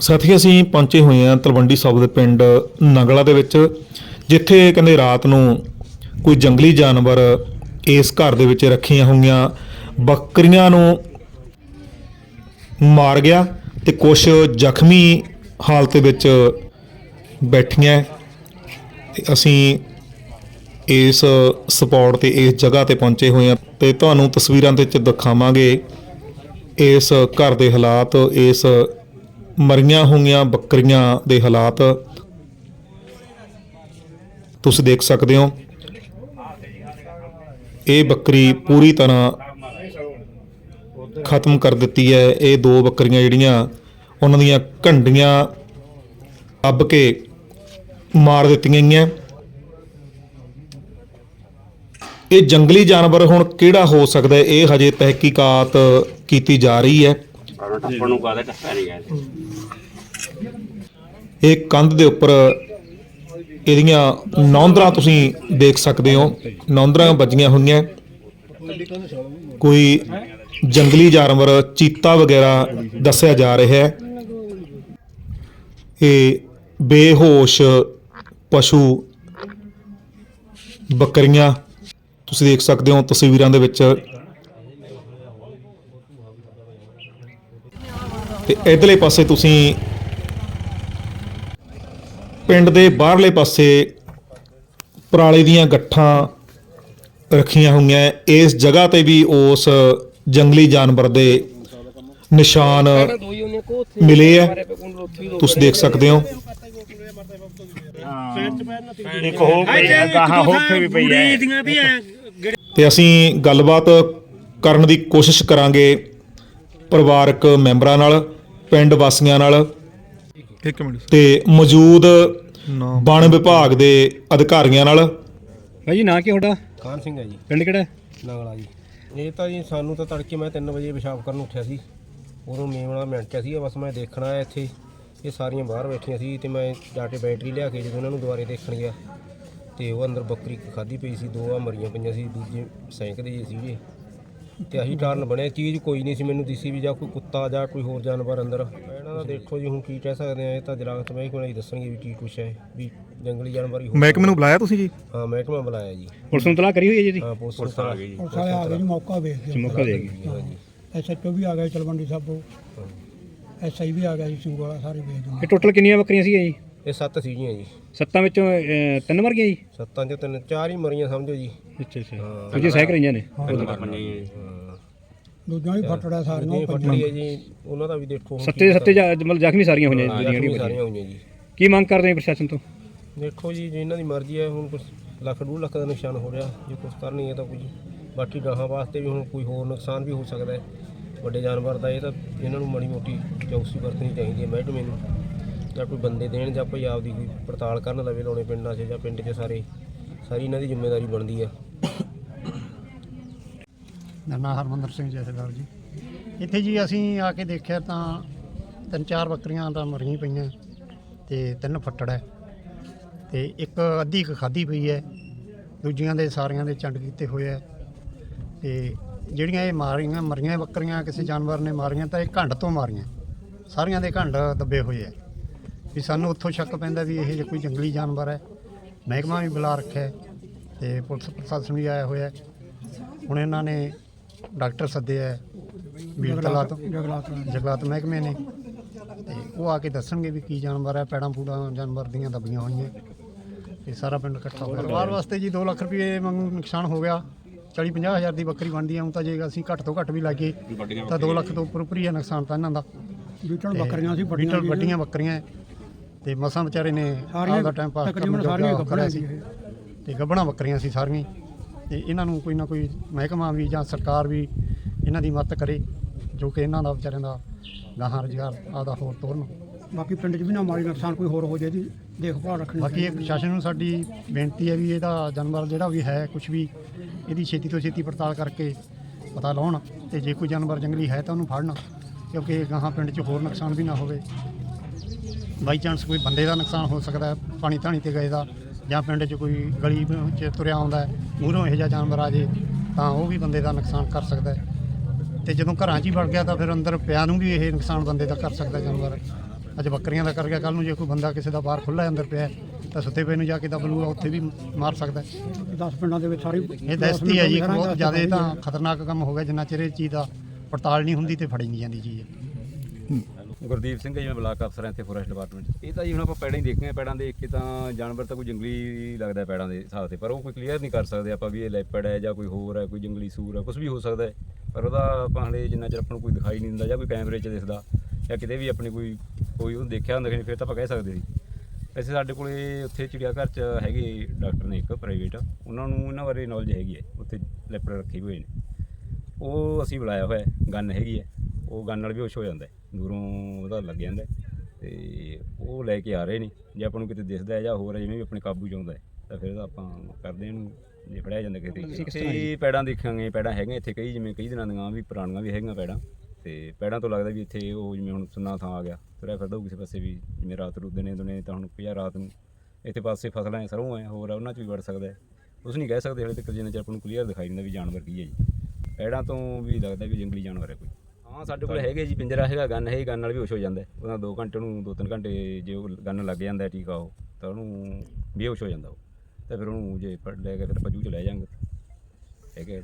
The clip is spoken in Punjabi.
ਸਾਥੀ ਅਸੀਂ ਪਹੁੰਚੇ ਹੋਏ ਹਾਂ ਤਲਵੰਡੀ ਸਾਬੋ ਦੇ ਪਿੰਡ ਨਗਲਾ ਦੇ ਵਿੱਚ, ਜਿੱਥੇ ਕਹਿੰਦੇ ਰਾਤ ਨੂੰ ਕੋਈ ਜੰਗਲੀ ਜਾਨਵਰ ਇਸ ਘਰ ਦੇ ਵਿੱਚ ਰੱਖੀਆਂ ਹੋਈਆਂ ਬੱਕਰੀਆਂ ਨੂੰ ਮਾਰ ਗਿਆ ਤੇ ਕੁਝ ਜ਼ਖਮੀ ਹਾਲਤ ਵਿੱਚ ਬੈਠੀਆਂ। ਅਸੀਂ ਇਸ ਸਪੌਟ ਤੇ, ਇਸ ਜਗ੍ਹਾ ਤੇ ਪਹੁੰਚੇ ਹੋਏ ਹਾਂ ਤੇ ਤੁਹਾਨੂੰ ਤਸਵੀਰਾਂ ਦੇ ਵਿੱਚ ਦਿਖਾਵਾਂਗੇ। ਇਸ ਘਰ ਦੇ ਹਾਲਾਤ, ਇਸ ਮਰੀਆਂ ਹੋਈਆਂ ਬੱਕਰੀਆਂ ਦੇ ਹਾਲਾਤ ਤੁਸੀਂ ਦੇਖ ਸਕਦੇ ਹੋ। ਇਹ ਬੱਕਰੀ ਪੂਰੀ ਤਰ੍ਹਾਂ ਖਤਮ ਕਰ ਦਿੱਤੀ ਹੈ। ਇਹ ਦੋ ਬੱਕਰੀਆਂ ਜਿਹੜੀਆਂ ਉਹਨਾਂ ਦੀਆਂ ਘੰਡੀਆਂ ਅੱਬ ਕੇ ਮਾਰ ਦਿੱਤੀਆਂ ਗਈਆਂ। ਇਹ ਜੰਗਲੀ ਜਾਨਵਰ ਹੁਣ ਕਿਹੜਾ ਹੋ ਸਕਦਾ ਹੈ? ਇਹ ਹਜੇ ਤਹਿਕੀਕਾਤ ਕੀਤੀ ਜਾ ਰਹੀ ਹੈ। ਕਾਰਨ ਟੱਪਣ ਨੂੰ ਕਾਹਦਾ ਟੱਪਿਆ ਨਹੀਂ ਗਿਆ ਇਹਦੇ। ਇਹ ਕੰਧ ਦੇ ਉੱਪਰ ਇਹਦੀਆਂ ਨੌਂਦਰਾਂ ਤੁਸੀਂ ਦੇਖ ਸਕਦੇ ਹੋ। ਨੌਂਦਰਾਂ ਵੱਜੀਆਂ ਹੋਈਆਂ। ਕੋਈ ਜੰਗਲੀ ਜਾਨਵਰ ਚੀਤਾ ਵਗੈਰਾ ਦੱਸਿਆ ਜਾ ਰਿਹਾ ਹੈ। ਇਹ ਬੇਹੋਸ਼ ਪਸ਼ੂ ਬੱਕਰੀਆਂ ਤੁਸੀਂ ਦੇਖ ਸਕਦੇ ਹੋ ਤਸਵੀਰਾਂ ਦੇ ਵਿੱਚ। ਤੇ ਇਧਰਲੇ ਪਾਸੇ ਤੁਸੀਂ ਪਿੰਡ ਦੇ ਬਾਹਰਲੇ ਪਾਸੇ ਪਰਾਲੇ ਦੀਆਂ ਗੱਠਾਂ ਰੱਖੀਆਂ ਹੋਈਆਂ। ਇਸ ਜਗ੍ਹਾ ਤੇ ਵੀ ਉਸ ਜੰਗਲੀ ਜਾਨਵਰ ਦੇ ਨਿਸ਼ਾਨ ਮਿਲੇ ਹੈ ਤੁਸੀਂ ਦੇਖ ਸਕਦੇ ਹੋ। ਇੱਕ ਹੋ ਹੈ ਗਾਹਾਂ ਹੋ ਕੇ ਵੀ ਪਈ ਹੈ ਤੇ ਅਸੀਂ ਗੱਲਬਾਤ ਕਰਨ ਦੀ ਕੋਸ਼ਿਸ਼ ਕਰਾਂਗੇ ਪਰਿਵਾਰਕ ਮੈਂਬਰਾਂ ਨਾਲ ਪਿੰਡ ਵਾਸੀਆਂ ਨਾਲ। ਇੱਕ ਮਿੰਟ। ਤੇ ਮੌਜੂਦ ਵਣ ਵਿਭਾਗ ਦੇ ਅਧਿਕਾਰੀਆਂ ਨਾਲ। ਭਾਈ ਨਾਂ ਕੀ ਤੁਹਾਡਾ? ਕਾਨ ਸਿੰਘ ਹੈ ਜੀ। ਪਿੰਡ ਕਿਹੜਾ ਹੈ? ਨਗਲਾ ਜੀ। ਇਹ ਤਾਂ ਜੀ ਸਾਨੂੰ ਤਾਂ ਤੜਕੇ ਮੈਂ 3 ਵਜੇ ਪਿਸ਼ਾਬ ਕਰਨ ਉੱਠਿਆ ਸੀ। ਉਦੋਂ ਮੇਮਣਾ ਮਿੰਟਿਆ ਸੀ ਬਸ ਮੈਂ ਦੇਖਣ ਆਇਆ ਇੱਥੇ। ਇਹ ਸਾਰੀਆਂ ਬਾਹਰ ਬੈਠੀਆਂ ਸੀ ਤੇ ਮੈਂ ਜਾ ਕੇ ਬੈਟਰੀ ਲਿਆ ਕੇ ਜਦੋਂ ਇਹਨਾਂ ਨੂੰ ਦੁਬਾਰੇ ਦੇਖਣ ਗਿਆ ਤੇ ਉਹ ਅੰਦਰ ਬੱਕਰੀ ਖਾਦੀ ਪਈ ਸੀ ਦੋ ਆ ਮਰੀਆਂ ਪਈਆਂ ਸੀ ਦੂਜੇ ਸੈਂਕਦੇ ਜੀ ਸੀਗੇ। ਤੇ ਆਹੀ ਕਾਰਨ ਬਣਿਆ ਚੀਜ਼ ਕੋਈ ਨਹੀਂ ਸੀ ਮੈਨੂੰ ਦਿਸੀ ਵੀ ਜਾਂ ਕੋਈ ਕੁੱਤਾ ਜਾਂ ਕੋਈ ਹੋਰ ਜਾਨਵਰ ਅੰਦਰ। ਇਹਨਾਂ ਦਾ ਦੇਖੋ ਜੀ ਹੁਣ ਕੀ ਕਹਿ ਸਕਦੇ ਆ ਇਹ ਤਾਂ ਜਰਾਗਤ ਮੈਂ ਕੋਈ ਦੱਸਣਗੇ ਵੀ ਕੀ ਕੁਛ ਹੈ ਵੀ ਜੰਗਲੀ ਜਾਨਵਰ ਹੀ ਹੋ ਮਹਿਕਮੇ ਨੂੰ ਬੁਲਾਇਆ ਤੁਸੀਂ ਜੀ? ਹਾਂ ਮਹਿਕਮਾ ਬੁਲਾਇਆ ਜੀ। ਪੁਲਿਸ ਨੂੰ ਤਲਾਹ ਕਰੀ ਹੋਈ ਹੈ ਜੀ ਹਾਂ ਪੁਲਿਸ ਆ ਗਈ ਜੀ। ਪੁਲਿਸ ਆ ਜੀ ਮੌਕਾ ਵੇਖ ਕੇ ਮੌਕਾ ਦੇਗੀ ਹਾਂਜੀ ਐਸਐਚਓ ਵੀ ਆ ਗਿਆ ਤਲਵੰਡੀ ਸਾਬੋ ਐਸਆਈ ਵੀ ਆ ਗਿਆ ਜੀ ਸਿੰਘੋਲਾ ਸਾਰੇ ਵੇਖ ਇਹ ਗਏ ਟੋਟਲ ਕਿੰਨੀਆਂ ਬੱਕਰੀਆਂ ਸੀਗੀਆਂ ਜੀ? ਇਹ ਸੱਤ ਸੀਗੀਆਂ ਜੀ। ਸੱਤਾਂ ਵਿੱਚੋਂ ਅਹ, ਤਿੰਨ ਮਰ ਗਈਆਂ ਜੀ? ਸੱਤਾਂ ਚੋਂ ਤਿੰਨ ਚਾਰ ਹੀ ਮਰੀਆਂ ਸਮਝੋ ਜੀ। ਅੱਛਾ ਅੱਛਾ। ਦੂਜੀ ਸਹਿਕ ਰਹੀਆਂ ਨੇ। ਦੂਜਿਆਂ ਵੀ ਫਟੜਾ ਸਾਰੀਆਂ ਉਹ ਫੱਟੜੀ ਹੈ ਜੀ ਉਹਨਾਂ ਦਾ ਵੀ ਦੇਖੋ ਹੁਣ ਸੱਤੇ ਸੱਤੇ ਜਾ- ਮਤਲਬ ਜ਼ਖਮੀ ਸਾਰੀਆਂ ਹੋਈਆਂ ਜੀ ਜਿਹੜੀਆਂ ਸਾਰੀਆਂ ਹੋਈਆਂ ਜੀ। ਕੀ ਮੰਗ ਕਰਦੇ ਹੋ ਪ੍ਰਸ਼ਾਸਨ ਤੋਂ? ਦੇਖੋ ਜੀ ਜੇ ਇਹਨਾਂ ਦੀ ਮਰਜ਼ੀ ਹੈ ਹੁਣ ਕੁਛ ਲੱਖ ਡੂਢ ਲੱਖ ਦਾ ਨੁਕਸਾਨ ਹੋ ਰਿਹਾ। ਜੇ ਕੁਛ ਕਰਨੀ ਹੈ ਤਾਂ ਕੁਝ ਬਾਕੀ ਗਾਹਾਂ ਵਾਸਤੇ ਵੀ ਹੁਣ ਕੋਈ ਹੋਰ ਨੁਕਸਾਨ ਵੀ ਹੋ ਸਕਦਾ ਹੈ। ਵੱਡੇ ਜਾਨਵਰ ਦਾ, ਇਹ ਤਾਂ ਇਹਨਾਂ ਨੂੰ ਮਾੜੀ ਮੋਟੀ ਚੌਕਸੀ ਵਰਤਣੀ ਚਾਹੀਦੀ ਹੈ ਮਹਿਕਮੇ ਨੂੰ। ਜਾਂ ਕੋਈ ਬੰਦੇ ਦੇਣ ਜਾਂ ਕੋਈ ਆਪਦੀ ਕੋਈ ਪੜਤਾਲ ਕਰਨ ਲਵੇ ਲਾਉਣੇ ਪਿੰਡਾਂ 'ਚ ਜਾਂ ਪਿੰਡ 'ਚ ਸਾਰੇ, ਸਾਰੀ ਇਹਨਾਂ ਦੀ ਜ਼ਿੰਮੇਵਾਰੀ ਬਣਦੀ ਆ। ਮੇਰਾ ਨਾਮ ਹਰਮੰਦਰ ਸਿੰਘ ਜਥੇਦਾਰ ਜੀ। ਇੱਥੇ ਜੀ ਅਸੀਂ ਆ ਕੇ ਦੇਖਿਆ ਤਾਂ ਤਿੰਨ ਚਾਰ ਬੱਕਰੀਆਂ ਤਾਂ ਮਰੀਆਂ ਪਈਆਂ ਤੇ ਤਿੰਨ ਫੱਟੜ ਹੈ ਤੇ ਇੱਕ ਅੱਧੀ ਇੱਕ ਖਾਧੀ ਪਈ ਹੈ, ਦੂਜੀਆਂ ਦੇ ਸਾਰਿਆਂ ਦੇ ਚੰਡ ਕੀਤੇ ਹੋਏ ਹੈ ਤੇ ਜਿਹੜੀਆਂ ਇਹ ਮਾਰੀਆਂ ਮਰੀਆਂ ਬੱਕਰੀਆਂ ਕਿਸੇ ਜਾਨਵਰ ਨੇ ਮਾਰੀਆਂ ਤਾਂ ਇਹ ਘੰਡ ਤੋਂ ਮਾਰੀਆਂ। ਸਾਰੀਆਂ ਦੇ ਘੰਡ ਦੱਬੇ ਹੋਏ ਹੈ ਵੀ ਸਾਨੂੰ ਉੱਥੋਂ ਸ਼ੱਕ ਪੈਂਦਾ ਵੀ ਇਹ ਜੇ ਕੋਈ ਜੰਗਲੀ ਜਾਨਵਰ ਹੈ। ਮਹਿਕਮਾ ਵੀ ਬੁਲਾ ਰੱਖਿਆ ਤੇ ਪੁਲਿਸ ਪ੍ਰਸ਼ਾਸਨ ਵੀ ਆਇਆ ਹੋਇਆ ਹੁਣ ਇਹਨਾਂ ਨੇ ਡਾਕਟਰ ਸੱਦੇ ਹੈ ਵੀਰ ਤਲਾਤ ਜਗਲਾਤ ਜਗਲਾਤ ਮਹਿਕਮੇ ਨੇ। ਤੇ ਉਹ ਆ ਕੇ ਦੱਸਣਗੇ ਵੀ ਕੀ ਜਾਨਵਰ ਹੈ ਪੈੜਾਂ ਪੂੜਾਂ ਜਾਨਵਰ ਦੀਆਂ ਦੱਬੀਆਂ ਹੋਈਆਂ। ਤੇ ਸਾਰਾ ਪਿੰਡ ਇਕੱਠਾ ਹੋਇਆ ਪਰਿਵਾਰ ਵਾਸਤੇ ਜੀ 2 ਲੱਖ ਰੁਪਏ ਵਾਂਗੂ ਨੁਕਸਾਨ ਹੋ ਗਿਆ। 40 50 ਹਜ਼ਾਰ ਦੀ ਬੱਕਰੀ ਬਣਦੀ ਆ ਹੁਣ ਤਾਂ ਜੇ ਅਸੀਂ ਘੱਟ ਤੋਂ ਘੱਟ ਵੀ ਲਾਈਏ ਤਾਂ 2 ਲੱਖ ਤੋਂ ਉੱਪਰ ਉੱਪਰ ਹੀ ਆ ਨੁਕਸਾਨ ਤਾਂ ਇਹਨਾਂ ਦਾ। ਬੀਟਲ ਬੱਕਰੀਆਂ ਸੀ ਵੱਡੀਆਂ ਬੀਟਲ ਵੱਡੀਆਂ ਬੱਕਰੀਆਂ ਤੇ ਮਸਾਂ ਵਿਚਾਰੇ ਨੇ ਆਪਦਾ ਟਾਈਮ ਪਾਸ ਕਰਨ ਗੱਭਣਾਂ ਕਰਿਆ ਸੀ। ਤੇ ਗੱਭਣਾ ਬੱਕਰੀਆਂ ਸੀ ਸਾਰੀਆਂ। ਤੇ ਇਹਨਾਂ ਨੂੰ ਕੋਈ ਨਾ ਕੋਈ ਮਹਿਕਮਾ ਵੀ ਜਾਂ ਸਰਕਾਰ ਵੀ ਇਹਨਾਂ ਦੀ ਮਦਦ ਕਰੇ ਜੋ ਕਿ ਇਹਨਾਂ ਦਾ ਵਿਚਾਰਿਆਂ ਦਾ ਗਾਹਾਂ ਰੁਜ਼ਗਾਰ ਆਪਦਾ ਹੋਰ ਤੋਰਨ। ਬਾਕੀ ਪਿੰਡ 'ਚ ਵੀ ਨਾ ਮਾਲੀ ਨੁਕਸਾਨ ਕੋਈ ਹੋਰ ਹੋ ਜਾਏ ਦੀ ਦੇਖਭਾਲ ਰੱਖਣੀ ਬਾਕੀ ਇਹ ਪ੍ਰਸ਼ਾਸਨ ਨੂੰ ਸਾਡੀ ਬੇਨਤੀ ਹੈ ਵੀ ਇਹਦਾ ਜਾਨਵਰ ਜਿਹੜਾ ਵੀ ਹੈ ਕੁਝ ਵੀ ਇਹਦੀ ਛੇਤੀ ਤੋਂ ਛੇਤੀ ਪੜਤਾਲ ਕਰਕੇ ਪਤਾ ਲਾਉਣ ਤੇ ਜੇ ਕੋਈ ਜਾਨਵਰ ਜੰਗਲੀ ਹੈ ਤਾਂ ਉਹਨੂੰ ਫੜਨ ਕਿਉਂਕਿ ਗਾਹਾਂ ਪਿੰਡ 'ਚ ਹੋਰ ਨੁਕਸਾਨ ਵੀ ਨਾ ਹੋਵੇ। ਬਾਈ ਚਾਂਸ ਕੋਈ ਬੰਦੇ ਦਾ ਨੁਕਸਾਨ ਹੋ ਸਕਦਾ ਹੈ ਪਾਣੀ ਧਾਣੀ ਤੇ ਗਏ ਦਾ ਜਾਂ ਪਿੰਡ 'ਚ ਕੋਈ ਗਲੀ 'ਚ ਤੁਰਿਆ ਆਉਂਦਾ ਹੈ ਮੂਹਰੋਂ ਇਹੋ ਜਿਹਾ ਜਾਨਵਰ ਆ ਜੇ ਤਾਂ ਉਹ ਵੀ ਬੰਦੇ ਦਾ ਨੁਕਸਾਨ ਕਰ ਸਕਦਾ ਹੈ। ਤੇ ਜਦੋਂ ਘਰਾਂ 'ਚ ਹੀ ਵੜ ਗਿਆ ਤਾਂ ਫਿਰ ਅੰਦਰ ਪਿਆ ਨੂੰ ਵੀ ਇਹ ਨੁਕਸਾਨ ਬੰਦੇ ਦਾ ਕਰ ਸਕਦਾ ਜਾਨਵਰ। ਅੱਜ ਬੱਕਰੀਆਂ ਦਾ ਕਰ ਗਿਆ ਕੱਲ ਨੂੰ ਜੇ ਕੋਈ ਬੰਦਾ ਕਿਸੇ ਦਾ ਬਾਹਰ ਖੁੱਲਾ ਅੰਦਰ ਪਿਆ ਤਾਂ ਸੁੱਤੇ ਪਏ ਨੂੰ ਜਾ ਕੇ ਦਬਲੂਗਾ ਉੱਥੇ ਵੀ ਮਾਰ ਸਕਦਾ 10 ਪਿੰਡਾਂ ਦੇ ਵਿੱਚ ਸਾਰੀ ਇਹ ਦਸਤੀ ਹੈ ਜੀ ਬਹੁਤ ਜ਼ਿਆਦਾ ਇਹ ਤਾਂ ਖਤਰਨਾਕ ਕੰਮ ਹੋ ਗਿਆ ਜਿੰਨਾ ਚਿਰ ਇਹ ਚੀਜ਼ ਦਾ ਪੜਤਾਲ ਨਹੀਂ ਹੁੰਦੀ ਤੇ ਫੜੀ ਨਹੀਂ ਜਾਂਦੀ ਚੀਜ਼। ਗੁਰਦੀਪ ਸਿੰਘ ਹੈ ਜੀ ਮੈਂ ਬਲਾਕ ਅਫਸਰ ਹਾਂ ਇੱਥੇ ਫੋਰੈਸਟ ਡਿਪਾਰਟਮੈਂਟ ਇਹ ਤਾਂ ਜੀ ਹੁਣ ਆਪਾਂ ਪੈੜਾਂ ਹੀ ਦੇਖੀਆਂ ਪੈੜਾਂ ਦੇਖ ਕੇ ਤਾਂ ਜਾਨਵਰ ਤਾਂ ਕੋਈ ਜੰਗਲੀ ਲੱਗਦਾ ਪੈੜਾਂ ਦੇ ਹਿਸਾਬ ਤੇ ਪਰ ਉਹ ਕੋਈ ਕਲੀਅਰ ਨਹੀਂ ਕਰ ਸਕਦੇ ਆਪਾਂ ਵੀ ਇਹ ਲੈਪੜ ਹੈ ਜਾਂ ਕੋਈ ਹੋਰ ਹੈ ਕੋਈ ਜੰਗਲੀ ਸੂਰ ਹੈ ਕੁਝ ਵੀ ਹੋ ਸਕਦਾ ਹੈ। ਪਰ ਉਹਦਾ ਆਪਾਂ ਹਲੇ ਜਿੰਨਾ ਚਿਰ ਆਪਾਂ ਨੂੰ ਕੋਈ ਦਿਖਾਈ ਨਹੀਂ ਦਿੰਦਾ ਜਾਂ ਕੋਈ ਕੈਮਰੇ 'ਚ ਦਿਖਦਾ ਜਾਂ ਕਿਤੇ ਵੀ ਆਪਣੀ ਕੋਈ ਕੋਈ ਉਹ ਦੇਖਿਆ ਹੁੰਦਾ ਕਿ ਫਿਰ ਤਾਂ ਆਪਾਂ ਕਹਿ ਸਕਦੇ ਸੀ। ਵੈਸੇ ਸਾਡੇ ਕੋਲੇ ਉੱਥੇ ਚਿੜੀਆ ਘਰ 'ਚ ਹੈਗੇ ਡਾਕਟਰ ਨੇ ਇੱਕ ਪ੍ਰਾਈਵੇਟ ਉਹਨਾਂ ਨੂੰ ਇਹਨਾਂ ਬਾਰੇ ਨੌਲੇਜ ਹੈਗੀ ਹੈ। ਉੱਥੇ ਲੈਪੜ ਰੱਖੇ ਹੋਏ ਨੇ। ਉਹ ਅਸੀਂ ਬੁਲਾਇਆ ਹੋਇਆ ਗਨ ਹੈਗੀ ਹੈ। ਉਹ ਗਨ ਨਾਲ ਵੀ ਹੋਸ਼ ਹੋ ਜਾਂਦਾ ਦੂਰੋਂ ਉਹਦਾ ਲੱਗ ਜਾਂਦਾ ਤੇ ਉਹ ਲੈ ਕੇ ਆ ਰਹੇ ਨੇ। ਜੇ ਆਪਾਂ ਨੂੰ ਕਿਤੇ ਦਿਸਦਾ ਹੈ ਜਾਂ ਹੋਰ ਹੈ ਜਿਵੇਂ ਵੀ ਆਪਣੇ ਕਾਬੂ ਚ ਆਉਂਦਾ ਹੈ ਤਾਂ ਫਿਰ ਆਪਾਂ ਕਰਦੇ ਇਹਨੂੰ ਜੇ ਫੜਿਆ ਜਾਂਦਾ ਕਿਸ ਇੱਥੇ ਪੈੜਾਂ ਦੇਖਾਂਗੇ ਪੈੜਾਂ ਹੈਗੀਆਂ ਇੱਥੇ ਕਈ ਜਿਵੇਂ ਕਈ ਦਿਨਾਂ ਦੀਆਂ ਵੀ ਪੁਰਾਣੀਆਂ ਵੀ ਹੈਗੀਆਂ ਪੈੜਾਂ। ਤੇ ਪੈੜਾਂ ਤੋਂ ਲੱਗਦਾ ਵੀ ਇੱਥੇ ਉਹ ਜਿਵੇਂ ਹੁਣ ਸੁੰਨਾ ਥਾਂ ਆ ਗਿਆ ਤੁਰਿਆ ਫਿਰਦਾ ਹੋਊ ਕਿਸੇ ਪਾਸੇ ਵੀ, ਜਿਵੇਂ ਰਾਤ ਨੂੰ ਦਿਨੇ ਦੁਨੇ ਤਾਂ ਹੁਣ ਪਿਆ ਰਾਤ ਨੂੰ, ਇੱਥੇ ਪਾਸੇ ਫਸਲਾਂ ਹੈ ਸਰੋਂ ਹੈ ਹੋਰ ਹੈ ਉਹਨਾਂ 'ਚ ਵੀ ਵੜ ਸਕਦਾ ਹੈ। ਉਸ ਨਹੀਂ ਕਹਿ ਸਕਦੇ ਹਲੇ ਤੱਕ ਜਿੰਨਾ ਚਿਰ ਆਪਾਂ ਨੂੰ ਕਲੀਅਰ ਦਿਖਾਈ ਦਿੰਦਾ ਵੀ ਜਾਨਵਰ ਕੀ ਹੈ ਜੀ। ਪੈੜਾਂ ਤੋਂ ਵੀ ਲੱਗਦਾ ਵੀ ਜੰਗਲੀ ਜਾਨਵਰ ਹੈ ਕੋਈ। ਹਾਂ, ਸਾਡੇ ਕੋਲ ਹੈਗੇ ਜੀ, ਪਿੰਜਰਾ ਹੈਗਾ, ਗੰਨ ਹੈ, ਗੰਨ ਨਾਲ ਵੀ ਹੋਸ਼ ਹੋ ਜਾਂਦਾ ਹੈ। ਉਹਦਾ 2 ਘੰਟੇ ਨੂੰ 2-3 ਘੰਟੇ ਜੇ ਉਹ ਗੰਨ ਲੱਗ ਜਾਂਦਾ ਹੈ ਟੀਕਾ ਉਹ, ਤਾਂ ਉਹਨੂੰ ਬੇਹੋਸ਼ ਹੋ ਜਾਂਦਾ ਉਹ। ਤਾਂ ਫਿਰ ਉਹਨੂੰ ਜੇ ਫੜ ਲੈ ਕੇ ਫਿਰ ਪਜੂ ਚ ਲੈ ਜਾਂਗੇ। ਹੈਗੇ